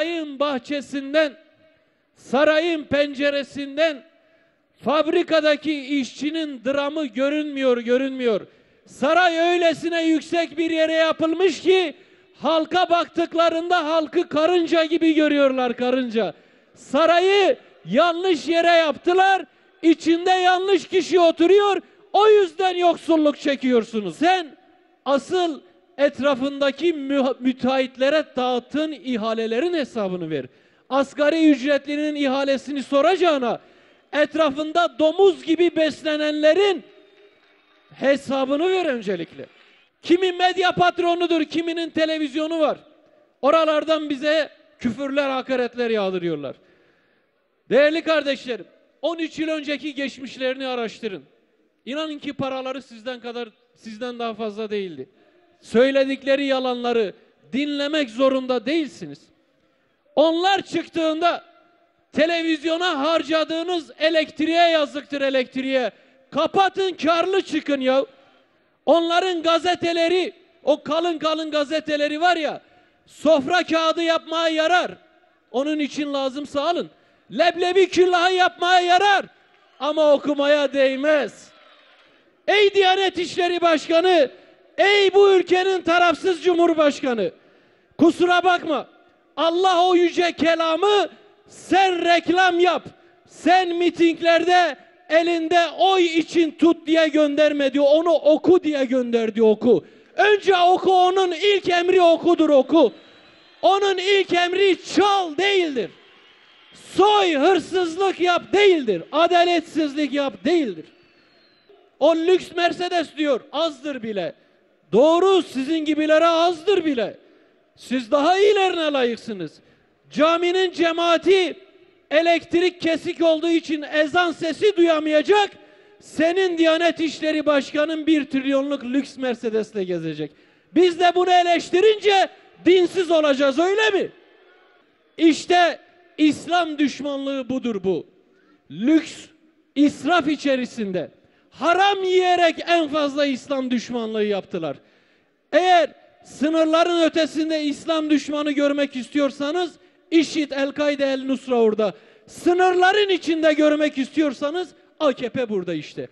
sarayın bahçesinden, sarayın penceresinden fabrikadaki işçinin dramı görünmüyor, görünmüyor. Saray öylesine yüksek bir yere yapılmış ki halka baktıklarında halkı karınca gibi görüyorlar karınca. Sarayı yanlış yere yaptılar. İçinde yanlış kişi oturuyor. O yüzden yoksulluk çekiyorsunuz. Sen asıl etrafındaki mü- müteahhitlere dağıttığın ihalelerin hesabını ver. Asgari ücretlinin ihalesini soracağına etrafında domuz gibi beslenenlerin hesabını ver öncelikle. Kimi medya patronudur, kiminin televizyonu var. Oralardan bize küfürler, hakaretler yağdırıyorlar. Değerli kardeşlerim, 13 yıl önceki geçmişlerini araştırın. İnanın ki paraları sizden kadar, sizden daha fazla değildi. Söyledikleri yalanları dinlemek zorunda değilsiniz. Onlar çıktığında televizyona harcadığınız elektriğe yazıktır elektriğe. Kapatın karlı çıkın ya. Onların gazeteleri, o kalın kalın gazeteleri var ya, sofra kağıdı yapmaya yarar. Onun için lazımsa alın. Leblebi küllahı yapmaya yarar. Ama okumaya değmez. Ey Diyanet İşleri Başkanı, ey bu ülkenin tarafsız Cumhurbaşkanı. Kusura bakma. Allah o yüce kelamı sen reklam yap. Sen mitinglerde elinde oy için tut diye göndermedi. Onu oku diye gönderdi oku. Önce oku onun ilk emri okudur oku. Onun ilk emri çal değildir. Soy hırsızlık yap değildir. Adaletsizlik yap değildir. O lüks Mercedes diyor azdır bile. Doğru sizin gibilere azdır bile. Siz daha iyilerine layıksınız. Caminin cemaati elektrik kesik olduğu için ezan sesi duyamayacak. Senin Diyanet İşleri Başkanın bir trilyonluk lüks Mercedes'le gezecek. Biz de bunu eleştirince dinsiz olacağız öyle mi? İşte İslam düşmanlığı budur bu. Lüks, israf içerisinde haram yiyerek en fazla İslam düşmanlığı yaptılar. Eğer sınırların ötesinde İslam düşmanı görmek istiyorsanız IŞİD, El-Kaide, El-Nusra orada. Sınırların içinde görmek istiyorsanız AKP burada işte.